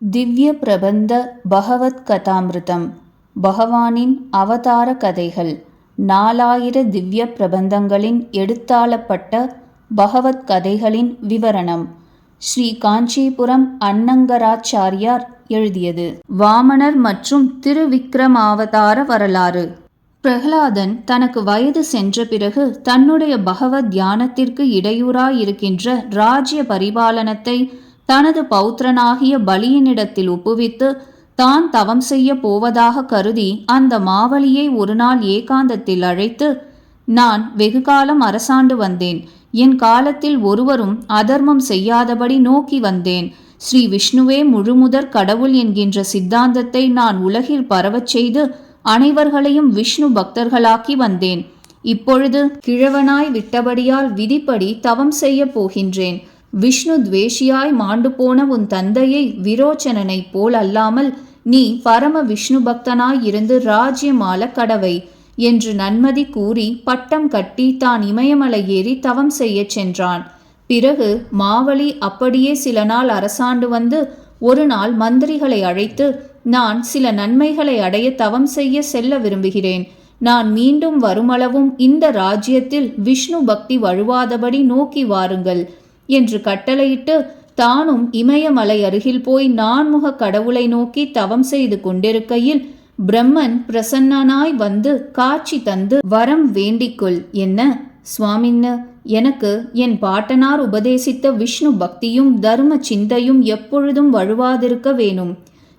திவ்ய பிரபந்த பகவத் கதாமிருதம் பகவானின் அவதார கதைகள் நாலாயிர திவ்ய பிரபந்தங்களின் எடுத்தாளப்பட்ட பகவத் கதைகளின் விவரணம் ஸ்ரீ காஞ்சிபுரம் அன்னங்கராச்சாரியார் எழுதியது. வாமனர் மற்றும் திருவிக்ரமாவதார வரலாறு. பிரகலாதன் தனக்கு வயது சென்ற பிறகு தன்னுடைய பகவத் தியானத்திற்கு இடையூறாயிருக்கின்ற ராஜ்ய பரிபாலனத்தை தனது பௌத்திரனாகிய பலியினிடத்தில் ஒப்புவித்து தான் தவம் செய்ய போவதாக கருதி அந்த மாவலியை ஒரு நாள் ஏகாந்தத்தில் அழைத்து நான் வெகுகாலம் அரசாண்டு வந்தேன். என் காலத்தில் ஒருவரும் அதர்மம் செய்யாதபடி நோக்கி வந்தேன். ஸ்ரீ விஷ்ணுவே முழுமுதற் கடவுள் என்கின்ற சித்தாந்தத்தை நான் உலகில் பரவச் செய்து அனைவர்களையும் விஷ்ணு பக்தர்களாக்கி வந்தேன். இப்பொழுது கிழவனாய் விட்டபடியால் விதிப்படி தவம் செய்ய போகின்றேன். விஷ்ணு துவேஷியாய் மாண்டு போன உன் தந்தையை விரோச்சனனைப் போல் அல்லாமல் நீ பரம விஷ்ணு பக்தனாய் இருந்து ராஜ்யமால கடவை என்று நன்மதி கூறி பட்டம் கட்டி தான் இமயமலை ஏறி தவம் செய்யச் சென்றான். பிறகு மாவலி அப்படியே சில நாள் அரசாண்டு வந்து ஒரு நாள் மந்திரிகளை அழைத்து நான் சில நன்மைகளை அடைய தவம் செய்ய செல்ல விரும்புகிறேன். நான் மீண்டும் வருமளவும் இந்த ராஜ்யத்தில் விஷ்ணு பக்தி வழுவாதபடி நோக்கி வாருங்கள். என்று கட்டளையிட்டு தானும் இமயமலை அருகில் போய் நான்முக கடவுளை நோக்கி தவம் செய்து கொண்டிருக்கையில் பிரம்மன் பிரசன்னனாய் வந்து காட்சி தந்து வரம் வேண்டிக்கொள் என்ன? சுவாமின்னு எனக்கு என் பாட்டனார் உபதேசித்த விஷ்ணு பக்தியும் தர்ம சிந்தையும் எப்பொழுதும் வழுவாதிருக்க வேணும்.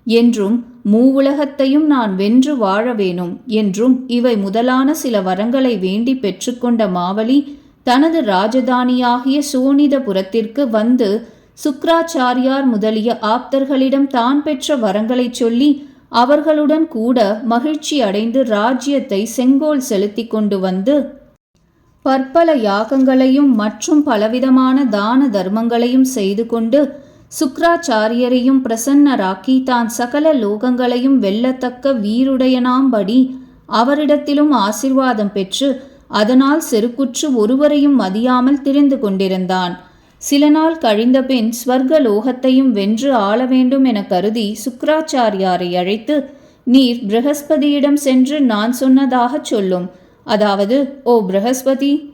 என்றும் மூவுலகத்தையும் நான் வென்று வாழ வேணும் என்றும் இவை முதலான சில வரங்களை வேண்டி பெற்றுக்கொண்ட மாவலி தனது ராஜதானியாகிய சோனிதபுரத்திற்கு வந்து சுக்ராச்சாரியார் முதலிய ஆப்தர்களிடம் தான் பெற்ற வரங்களைச் சொல்லி அவர்களுடன் கூட மகிழ்ச்சி அடைந்து ராஜ்யத்தை செங்கோல் செலுத்தி கொண்டு வந்து பற்பல யாகங்களையும் மற்றும் பலவிதமான தான தர்மங்களையும் செய்து கொண்டு சுக்ராச்சாரியரையும் பிரசன்னராக்கி தான் சகல லோகங்களையும் வெல்லத்தக்க வீருடையனாம்படி அவரிடத்திலும் ஆசிர்வாதம் பெற்று அதனால் செருக்குற்று ஒருவரையும் மதியாமல் திரிந்து கொண்டிருந்தான். சில நாள் கழிந்த பின் ஸ்வர்க லோகத்தையும் வென்று ஆள வேண்டும் என கருதி சுக்ராச்சாரியாரை அழைத்து நீர் பிரகஸ்பதியிடம் சென்று நான் சொன்னதாகச் சொல்லும். அதாவது ஓ பிரகஸ்பதி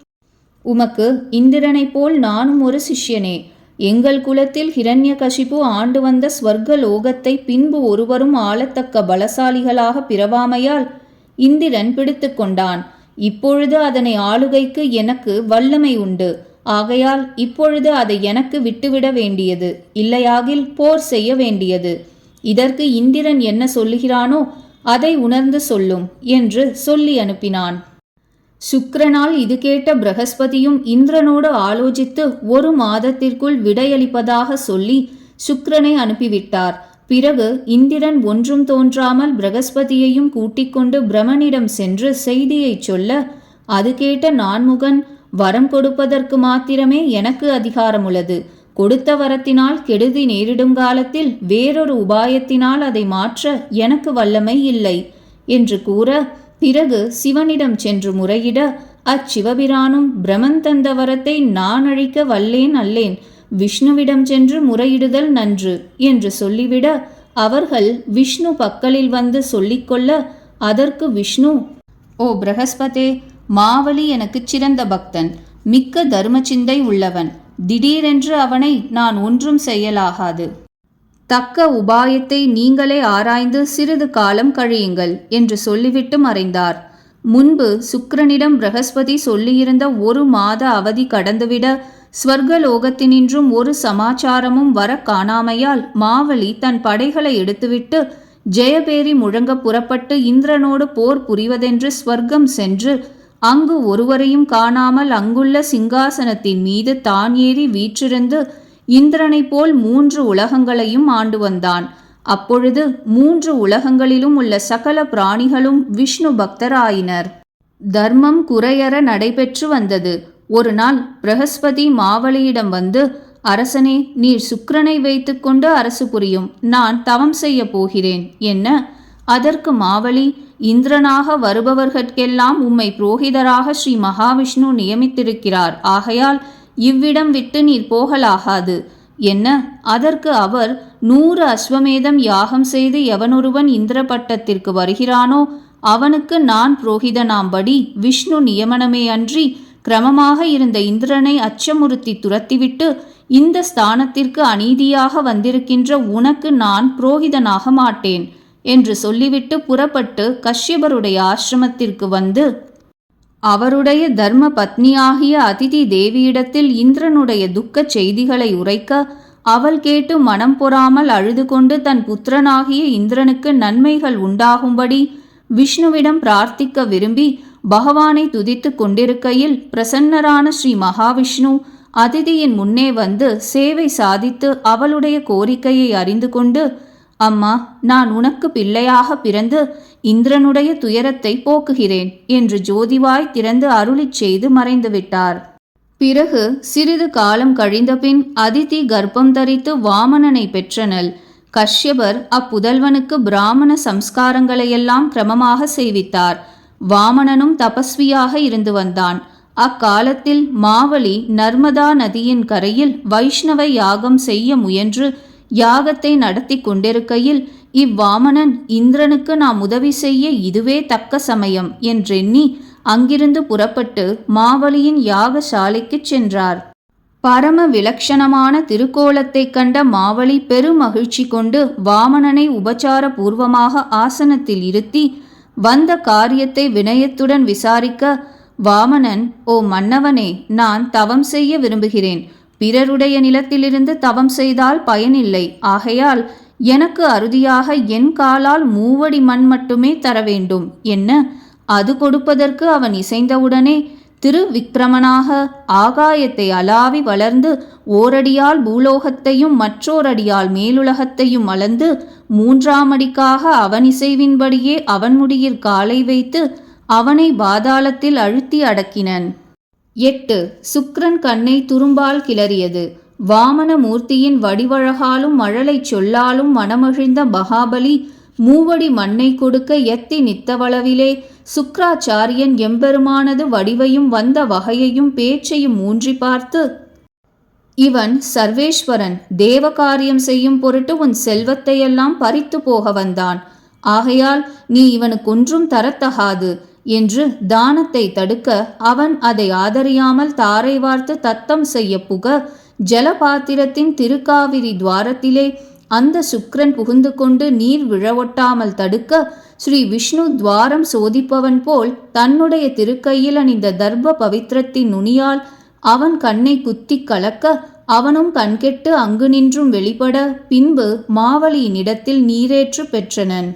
உமக்கு இந்திரனைப் போல் நானும் ஒரு சிஷ்யனே. எங்கள் குலத்தில் ஹிரண்யகசிபு ஆண்டு வந்த ஸ்வர்க லோகத்தை பின்பு ஒருவரும் ஆளத்தக்க பலசாலிகளாக பிறவாமையால் இந்திரன் பிடித்து கொண்டான். இப்பொழுது அதனை ஆளுகைக்கு எனக்கு வல்லமை உண்டு. ஆகையால் இப்பொழுது அதை எனக்கு விட்டுவிட வேண்டியது. இல்லையாகில் போர் செய்ய வேண்டியது. இதற்கு இந்திரன் என்ன சொல்லுகிறானோ அதை உணர்ந்து சொல்லும் என்று சொல்லி அனுப்பினான். சுக்கிரனால் இது கேட்ட பிரகஸ்பதியும் இந்திரனோடு ஆலோசித்து ஒரு மாதத்திற்குள் விடையளிப்பதாக சொல்லி சுக்கிரனை அனுப்பிவிட்டார். பிறகு இந்திரன் ஒன்றும் தோன்றாமல் பிரகஸ்பதியையும் கூட்டிக் கொண்டு பிரமனிடம் சென்று செய்தியைச் சொல்ல அது கேட்ட நான்முகன் வரம் கொடுப்பதற்கு மாத்திரமே எனக்கு அதிகாரமுள்ளது. கொடுத்த வரத்தினால் கெடுதி நேரிடும் காலத்தில் வேறொரு உபாயத்தினால் அதை மாற்ற எனக்கு வல்லமை இல்லை என்று கூற பிறகு சிவனிடம் சென்று முறையிட அச்சிவபிரானும் பிரமன் தந்த வரத்தை நான் அழிக்க வல்லேன் அல்லேன். விஷ்ணுவிடம் சென்று முறையிடுதல் நன்று என்று சொல்லிவிட அவர்கள் விஷ்ணு பக்கலில் வந்து சொல்லிக்கொள்ள அதற்கு விஷ்ணு ஓ பிரகஸ்பதே மாவலி எனக்கு சிறந்த பக்தன் மிக்க தர்ம சிந்தை உள்ளவன் திடீரென்று அவனை நான் ஒன்றும் செய்யலாகாது. தக்க உபாயத்தை நீங்களே ஆராய்ந்து சிறிது காலம் கழியுங்கள் என்று சொல்லிவிட்டு மறைந்தார். முன்பு சுக்கிரனிடம் பிரகஸ்பதி சொல்லியிருந்த ஒரு மாத அவதி கடந்துவிட ஸ்வர்கலோகத்தினின்றும் ஒரு சமாச்சாரமும் வர காணாமையால் மாவலி தன் படைகளை எடுத்துவிட்டு ஜெயபேரி முழங்க புறப்பட்டு இந்திரனோடு போர் புரிவதென்று ஸ்வர்க்கம் சென்று அங்கு ஒருவரையும் காணாமல் அங்குள்ள சிங்காசனத்தின் மீது தான் ஏறி வீற்றிருந்து இந்திரனைப் போல் மூன்று உலகங்களையும் ஆண்டு வந்தான். அப்பொழுது மூன்று உலகங்களிலும் உள்ள சகல பிராணிகளும் விஷ்ணு பக்தராயினர். தர்மம் குறையற நடைபெற்று வந்தது. ஒரு நாள் பிரகஸ்பதி மாவலியிடம் வந்து அரசனே நீர் சுக்கிரனை வைத்துக்கொண்டு அரசு புரியும். நான் தவம் செய்ய போகிறேன். என்ன? அதற்கு மாவலி இந்திரனாக வருபவர்கட்கெல்லாம் உம்மை புரோகிதராக ஸ்ரீ மகாவிஷ்ணு நியமித்திருக்கிறார். ஆகையால் இவ்விடம் விட்டு நீர் போகலாகாது. என்ன? அதற்கு அவர் நூறு அஸ்வமேதம் யாகம் செய்து எவனொருவன் இந்திர பட்டத்திற்கு வருகிறானோ அவனுக்கு நான் புரோகிதனாம்படி விஷ்ணு நியமனமே அன்றி கிரமமாக இருந்த இந்திரனை அச்சமுறுத்தி துரத்திவிட்டு இந்த ஸ்தானத்திற்கு அநீதியாக வந்திருக்கின்ற உனக்கு நான் புரோகிதனாக மாட்டேன் என்று சொல்லிவிட்டு புறப்பட்டு கஷ்யபருடைய ஆசிரமத்திற்கு வந்து அவருடைய தர்ம பத்னியாகிய அதிதி தேவியிடத்தில் இந்திரனுடைய துக்கச் செய்திகளை உரைக்க அவள் கேட்டு மனம் பொறாமல் அழுது கொண்டு தன் புத்திரனாகிய இந்திரனுக்கு நன்மைகள் உண்டாகும்படி விஷ்ணுவிடம் பிரார்த்திக்க விரும்பி பகவானை துதித்து கொண்டிருக்கையில் பிரசன்னரான ஸ்ரீ மகாவிஷ்ணு அதிதியின் முன்னே வந்து சேவை சாதித்து அவளுடைய கோரிக்கையை அறிந்து கொண்டு அம்மா நான் உனக்கு பிள்ளையாக பிறந்து இந்திரனுடைய துயரத்தை போக்குகிறேன் என்று ஜோதிவாய் திறந்து அருளிச் செய்து மறைந்துவிட்டார் பிறகு சிறிது காலம் கழிந்தபின் அதிதி கர்ப்பம் தரித்து வாமனனை பெற்றனள். கஷ்யபர் அப்புதல்வனுக்கு பிராமண சம்ஸ்காரங்களையெல்லாம் கிரமமாக செய்வித்தார். வாமணனும் தபஸ்வியாக இருந்து வந்தான். அக்காலத்தில் மாவலி நர்மதா நதியின் கரையில் வைஷ்ணவ யாகம் செய்ய முயன்று யாகத்தை நடத்தி கொண்டிருக்கையில் இவ்வாமணன் இந்திரனுக்கு நாம் உதவி செய்ய இதுவே தக்க சமயம் என்றெண்ணி அங்கிருந்து புறப்பட்டு மாவலியின் யாகசாலைக்குச் சென்றார். பரம விலக்ஷணமான திருக்கோலத்தைக் கண்ட மாவலி பெருமகிழ்ச்சி கொண்டு வாமணனை உபச்சார பூர்வமாக ஆசனத்தில் இருத்தி வந்த காரியத்தை வினயத்துடன் விசாரிக்க வாமனன் ஓ மன்னவனே நான் தவம் செய்ய விரும்புகிறேன். பிறருடைய நிலத்திலிருந்து தவம் செய்தால் பயனில்லை. ஆகையால் எனக்கு அறுதியாக என் காலால் மூவடி மண் மட்டுமே தர வேண்டும் என்ன? அது கொடுப்பதற்கு அவன் இசைந்தவுடனே திருவிக்ரமனாக ஆகாயத்தை அலாவி வளர்ந்து ஓரடியால் பூலோகத்தையும் மற்றோரடியால் மேலுலகத்தையும் அளந்து மூன்றாம் அடிக்காக அவன் இசைவின்படியே அவன் முடியிற் காலை வைத்து அவனை பாதாளத்தில் அழுத்தி அடக்கினன். எட்டு. சுக்ரன் கண்ணை துரும்பால் கிளறியது. வாமன மூர்த்தியின் வடிவழகாலும் மழலைச் சொல்லாலும் மனமகிழ்ந்த மகாபலி மூவடி மண்ணை கொடுக்க எத்தி நித்தவளவிலே. சுக்ராச்சாரியன் எம்பெருமானது வடிவையும் வந்த வகையையும் பேச்சையும் ஊன்றி பார்த்து இவன் சர்வேஸ்வரன் தேவகாரியம் செய்யும் பொருட்டு உன் செல்வத்தையெல்லாம் பறித்து போக வந்தான். ஆகையால் நீ இவனுக்கொன்றும் தரத்தகாது என்று தானத்தை தடுக்க அவன் அதை ஆதரியாமல் தாரை வார்த்து தத்தம் செய்ய புக ஜலபாத்திரத்தின் திருக்காவிரி துவாரத்திலே அந்த சுக்ரன் புகுந்து கொண்டு நீர் விழவொட்டாமல் தடுக்க ஸ்ரீ விஷ்ணு துவாரம் சோதிப்பவன் போல் தன்னுடைய திருக்கையில் அணிந்த தர்ப பவித்திரத்தின் நுனியால் அவன் கண்ணை குத்தி கலக்க அவனும் கண்கெட்டு அங்கு நின்றும் வெளிப்பட பின்பு மாவலியினிடத்தில் நீரேற்று பெற்றனன்.